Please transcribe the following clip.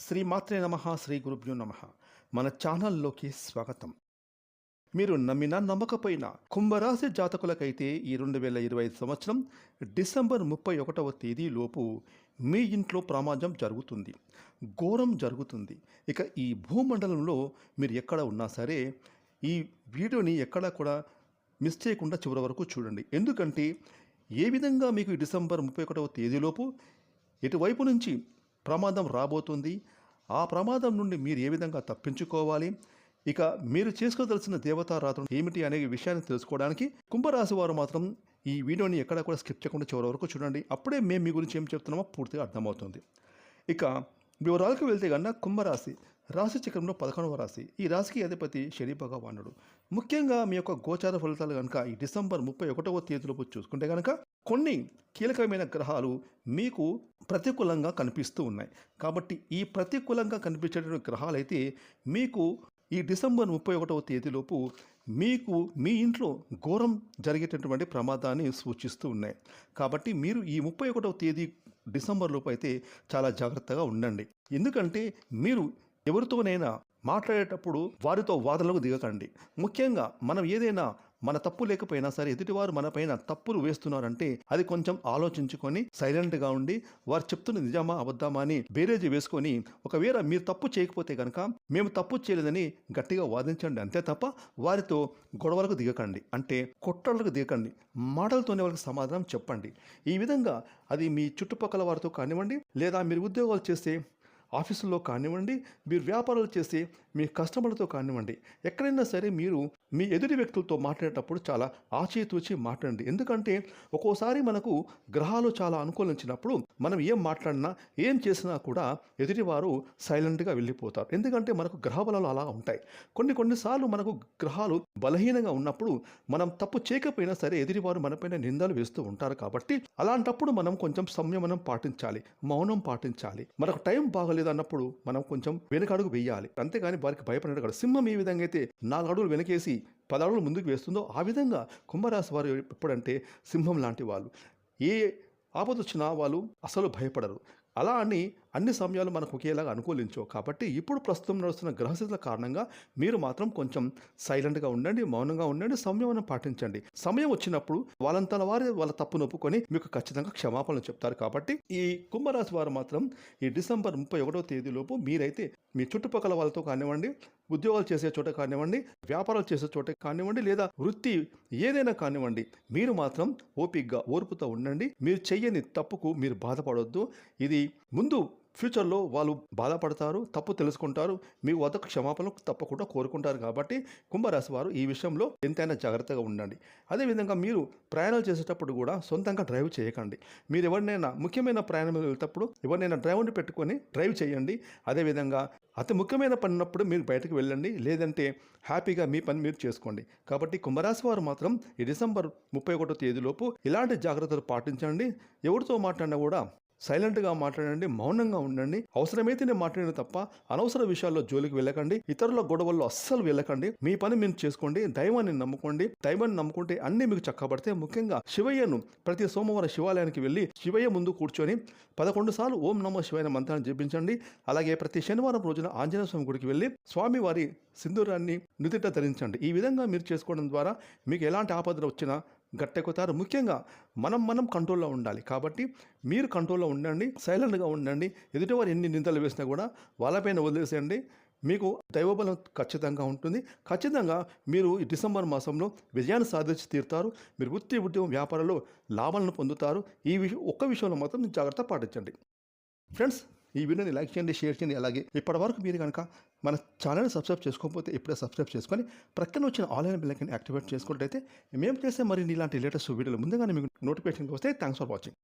శ్రీ మాత్రే నమ శ్రీ గురుభ్యో నమ. మన ఛానల్లోకి స్వాగతం. మీరు నమ్మినా నమ్మకపోయినా కుంభరాశి జాతకులకైతే ఈ రెండు వేల ఇరవై ఐదు సంవత్సరం డిసెంబర్ ముప్పై ఒకటవ తేదీ లోపు మీ ఇంట్లో ప్రమాదం జరుగుతుంది. ఘోరం జరుగుతుంది. ఇక ఈ భూమండలంలో మీరు ఎక్కడ ఉన్నా సరే ఈ వీడియోని ఎక్కడా కూడా మిస్ చేయకుండా చివరి వరకు చూడండి. ఎందుకంటే ఏ విధంగా మీకు డిసెంబర్ ముప్పై ఒకటవ తేదీలోపు ఎటువైపు నుంచి ప్రమాదం రాబోతుంది. ఆ ప్రమాదం నుండి మీరు ఏ విధంగా తప్పించుకోవాలి? ఇక మీరు చేసుకోదలసిన దేవతారాధన ఏమిటి అనే విషయాన్ని తెలుసుకోవడానికి కుంభరాశి వారు మాత్రం ఈ వీడియోని ఎక్కడ కూడా స్కిప్ చేయకుండా చివరి వరకు చూడండి. అప్పుడే మేము మీ గురించి ఏం చెప్తున్నామో పూర్తిగా అర్థమవుతుంది. ఇక వివరాలకు వెళ్తే కన్నా కుంభరాశి రాశి చక్రంలో పదకొండవ రాశి. ఈ రాశికి అధిపతి శని భగవానుడు. ముఖ్యంగా మీ యొక్క గోచార ఫలితాలు కనుక ఈ డిసెంబర్ ముప్పై ఒకటవ తేదీలోపు చూసుకుంటే కనుక కొన్ని కీలకమైన గ్రహాలు మీకు ప్రతికూలంగా కనిపిస్తూ ఉన్నాయి. కాబట్టి ఈ ప్రతికూలంగా కనిపించేటువంటి గ్రహాలైతే మీకు ఈ డిసెంబర్ ముప్పై ఒకటవ తేదీలోపు మీకు మీ ఇంట్లో ఘోరం జరిగేటటువంటి ప్రమాదాన్ని సూచిస్తూ ఉన్నాయి. కాబట్టి మీరు ఈ ముప్పై ఒకటవ తేదీ డిసెంబర్లోపు అయితే చాలా జాగ్రత్తగా ఉండండి. ఎందుకంటే మీరు ఎవరితోనైనా మాట్లాడేటప్పుడు వారితో వాదనలకు దిగకండి. ముఖ్యంగా మనం ఏదైనా మన తప్పు లేకపోయినా సరే ఎదుటివారు మనపైన తప్పులు వేస్తున్నారంటే అది కొంచెం ఆలోచించుకొని సైలెంట్గా ఉండి వారు చెప్తున్న నిజామా అబద్ధమా అని బేరేజీ వేసుకొని ఒకవేళ మీరు తప్పు చేయకపోతే కనుక మేము తప్పు చేయలేదని గట్టిగా వాదించండి. అంతే తప్ప వారితో గొడవలకు దిగకండి. అంటే కొట్టలకు దిగకండి. మాటలతోనే వాళ్ళకి సమాధానం చెప్పండి. ఈ విధంగా అది మీ చుట్టుపక్కల వారితో కానివ్వండి లేదా మీరు ఉద్యోగాలు చేస్తే ఆఫీసుల్లో కానివ్వండి మీరు వ్యాపారాలు చేసి మీ కస్టమర్లతో కానివ్వండి ఎక్కడైనా సరే మీరు మీ ఎదుటి వ్యక్తులతో మాట్లాడేటప్పుడు చాలా ఆచితూచి మాట్లాడండి. ఎందుకంటే ఒక్కోసారి మనకు గ్రహాలు చాలా అనుకూలించినప్పుడు మనం ఏం మాట్లాడినా ఏం చేసినా కూడా ఎదుటివారు సైలెంట్గా వెళ్ళిపోతారు. ఎందుకంటే మనకు గ్రహ బలాలు అలా ఉంటాయి. కొన్ని కొన్నిసార్లు మనకు గ్రహాలు బలహీనంగా ఉన్నప్పుడు మనం తప్పు చేయకపోయినా సరే ఎదుటివారు మనపైన నిందలు వేస్తూ ఉంటారు కాబట్టి అలాంటప్పుడు మనం కొంచెం సంయమనం పాటించాలి మౌనం పాటించాలి. మనకు టైం బాగలేదు అన్నప్పుడు మనం కొంచెం వెనకడుగు వేయాలి. అంతేగాని వారికి భయపడినట్టు కాదు సింహం ఏ విధంగా అయితే నాలుగు అడుగులు వెనకేసి పది అడుగులు ముందుకు వేస్తుందో ఆ విధంగా కుంభరాశి వారు ఎప్పుడంటే సింహం లాంటి వాళ్ళు. ఏ ఆపద వచ్చినా వాళ్ళు అసలు భయపడరు. అలా అని అన్ని సమయాలు మనకు ఒకేలాగా అనుకూలించవు. కాబట్టి ఇప్పుడు ప్రస్తుతం నడుస్తున్న గ్రహస్థితుల కారణంగా మీరు మాత్రం కొంచెం సైలెంట్గా ఉండండి మౌనంగా ఉండండి సంయమనం పాటించండి. సమయం వచ్చినప్పుడు వాళ్ళంతల వారి వాళ్ళ తప్పును ఒప్పుకొని మీకు ఖచ్చితంగా క్షమాపణలు చెప్తారు. కాబట్టి ఈ కుంభరాశి వారు మాత్రం ఈ డిసెంబర్ ముప్పై ఒకటో తేదీలోపు మీరైతే మీ చుట్టుపక్కల వాళ్ళతో కానివ్వండి ఉద్యోగాలు చేసే చోట కానివ్వండి వ్యాపారాలు చేసే చోట కానివ్వండి లేదా వృత్తి ఏదైనా కానివ్వండి మీరు మాత్రం ఓపిక్గా ఓర్పుతో ఉండండి. మీరు చెయ్యని తప్పుకు మీరు బాధపడొద్దు. ఇది ముందు ఫ్యూచర్లో వాళ్ళు బాధపడతారు తప్పు తెలుసుకుంటారు మీ వద్ద క్షమాపణలు తప్పకుండా కోరుకుంటారు కాబట్టి కుంభరాశి వారు ఈ విషయంలో ఎంతైనా జాగ్రత్తగా ఉండండి. అదేవిధంగా మీరు ప్రయాణాలు చేసేటప్పుడు కూడా సొంతంగా డ్రైవ్ చేయకండి. మీరు ఎవరినైనా ముఖ్యమైన ప్రయాణం వెళ్ళేటప్పుడు ఎవరినైనా డ్రైవర్ని పెట్టుకొని డ్రైవ్ చేయండి. అదేవిధంగా అతి ముఖ్యమైన పని ఉన్నప్పుడు మీరు బయటకు వెళ్ళండి. లేదంటే హ్యాపీగా మీ పని మీరు చేసుకోండి. కాబట్టి కుంభరాశి వారు మాత్రం ఈ డిసెంబర్ ముప్పై ఒకటో తేదీలోపు ఇలాంటి జాగ్రత్తలు పాటించండి. ఎవరితో మాట్లాడినా కూడా సైలెంట్గా మాట్లాడండి మౌనంగా ఉండండి. అవసరమైతేనే మాట్లాడిన తప్ప అనవసర విషయాల్లో జోలికి వెళ్ళకండి. ఇతరుల గొడవల్లో అస్సలు వెళ్ళకండి. మీ పని మీరు చేసుకోండి దైవాన్ని నమ్ముకోండి. దైవాన్ని నమ్ముకుంటే అన్ని మీకు చక్కబడితే ముఖ్యంగా శివయ్యను ప్రతి సోమవారం శివాలయానికి వెళ్ళి శివయ్య ముందు కూర్చొని పదకొండు సార్లు ఓం నమో శివైన మంత్రాన్ని జపించండి. అలాగే ప్రతి శనివారం రోజున ఆంజనేయ స్వామి గుడికి వెళ్ళి స్వామివారి సింధూరాన్ని నుదిట ధరించండి. ఈ విధంగా మీరు చేసుకోవడం ద్వారా మీకు ఎలాంటి ఆపదలు వచ్చినా గట్టెక్కుతారు. ముఖ్యంగా మనం మనం కంట్రోల్లో ఉండాలి. కాబట్టి మీరు కంట్రోల్లో ఉండండి సైలెంట్గా ఉండండి. ఎదుటివారు ఎన్ని నిందలు వేసినా కూడా వాళ్ళపైన వదిలేసేయండి. మీకు దైవబలం ఖచ్చితంగా ఉంటుంది. ఖచ్చితంగా మీరు ఈ డిసెంబర్ మాసంలో విజయాన్ని సాధించి తీరుతారు. మీరు వృత్తి ఉద్యోగం వ్యాపారంలో లాభాలను పొందుతారు. ఈ విషయం ఒక్క విషయంలో మాత్రం జాగ్రత్త పాటించండి. ఫ్రెండ్స్ ఈ వీడియోని లైక్ చేయండి షేర్ చేయండి. అలాగే ఇప్పటివరకు మీరు కనుక మన ఛానల్ని సబ్స్క్రైబ్ చేసుకోకపోతే ఇప్పుడే సబ్స్క్రైబ్ చేసుకొని ప్రక్కన వచ్చిన ఆన్లైన్ బిల్లకని యాక్టివేట్ చేసుకున్నట్టయితే మేము చేసే మరి ఇలాంటి లేటెస్ట్ వీడియోలు ముందుగానే మీకు నోటిఫికేషన్ వస్తే థ్యాంక్స్ ఫర్ వాచింగ్